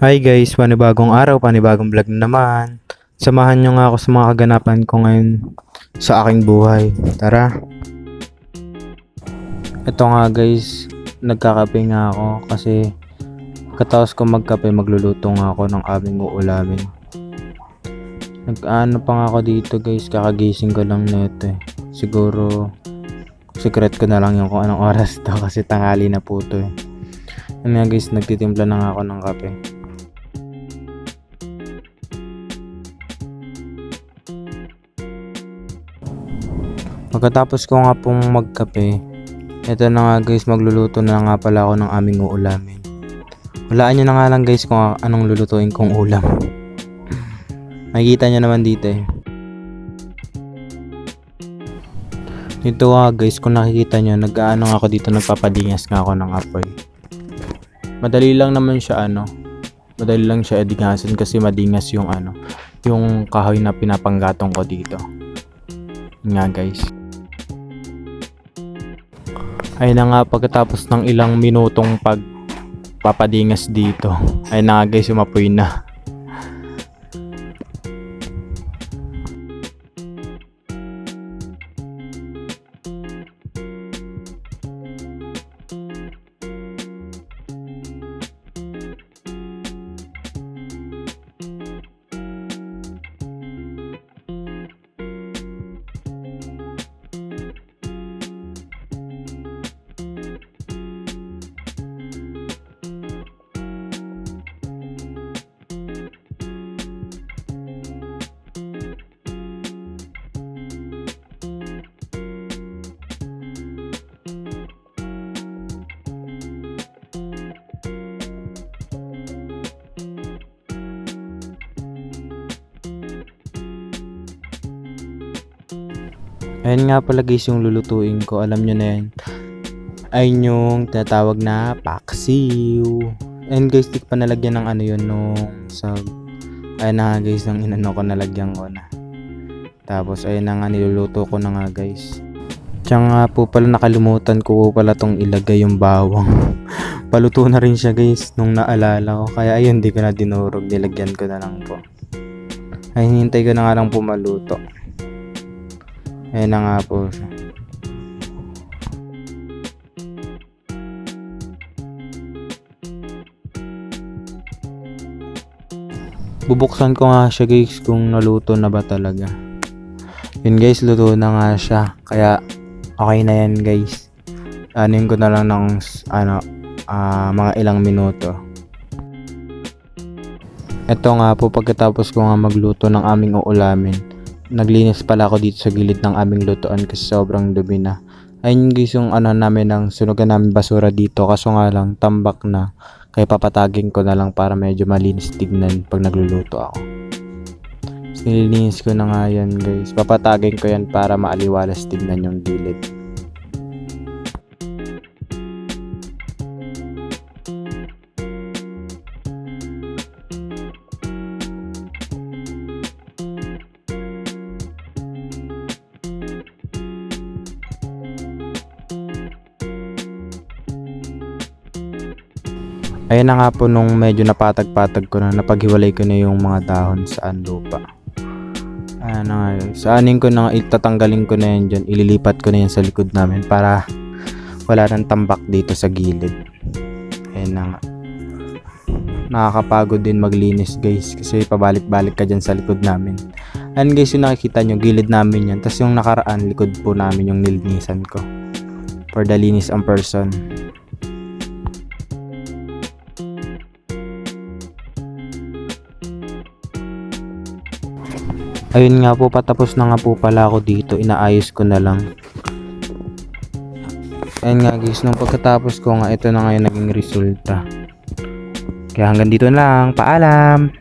Hi guys, panibagong araw, panibagong vlog na naman. Samahan nyo nga ako sa mga kaganapan ko ngayon sa aking buhay. Tara! Ito nga guys, nagkakape nga ako kasi katapos ko magkape magluluto nga ako ng aming uulamin. Nag-ano pa nga ako dito guys, kakagising ko lang neto eh. Siguro secret ko na lang yung kung anong oras to kasi tanghali na po to eh. Ano nga guys, nagtitimpla na nga ako ng kape. Pagkatapos ko nga pong magkape, eto na nga guys, magluluto na nga pala ako ng aming uulamin. Walaan nyo na nga lang guys kung anong lulutuin kong ulam. Makikita nyo naman dito eh. Dito nga guys, kung nakikita nyo, nag-ano ako dito, nagpapadingas nga ako ng apoy. Madali lang naman siya ano, madali lang siya edingasin kasi madingas yung ano, yung kahoy na pinapanggatong ko dito. Nga guys. Ay na nga pagkatapos ng ilang minutong pagpapadingas dito. Ay na nga guys, umapoy na. Ayan nga pala guys yung lulutuin ko. Alam nyo na yan. Ay yung tinatawag na paksiw. And guys, di ko pa nalagyan ng ano yun nung sa... Ayan na nga guys, nang inano ko nalagyan ko na. Tapos ayun na nga niluluto ko na nga guys. Tsaka nga po pala nakalimutan ko po pala tong ilagay yung bawang. Paluto na rin siya guys nung naalala ko. Kaya ayun, di ko na dinurog. Nilagyan ko na lang po. Ay, hinintay ko na nga lang po maluto. Ayun na nga po. Bubuksan ko nga siya guys kung naluto na ba talaga. Yun guys, luto na nga siya. Kaya okay na yan guys. Anin ko na lang ng ano, ah, mga ilang minuto. Ito nga po pagkatapos ko nga magluto ng aming uulamin naglinis pala ako dito sa gilid ng aming lutuan kasi sobrang dumi na. Ayun guys yung ano namin ng sunugan namin basura dito kaso nga lang tambak na. Kaya papatagin ko na lang para medyo malinis tignan pag nagluluto ako. Nililinis ko na nga yan guys. Papatagin ko yan para maaliwalas tignan yung gilid. Ayun na nga po nung medyo napatag-patag ko na, napaghiwalay ko na yung mga dahon sa lupa. Ayan na nga yun. Sa ko na itatanggalin ko na yan dyan. Ililipat ko na yan sa likod namin para wala nang tambak dito sa gilid. Ayun na nga. Nakakapagod din maglinis guys kasi pabalik-balik ka dyan sa likod namin. Ayan guys yung nakikita nyo, gilid namin yan. Tapos yung nakaraan, likod po namin yung nilinisan ko. For the linis ang person. Ayun nga po, patapos na nga po pala ako dito. Inaayos ko na lang. Ayun nga guys, nung pagkatapos ko nga, ito na nga yung naging resulta. Kaya hanggang dito na lang. Paalam!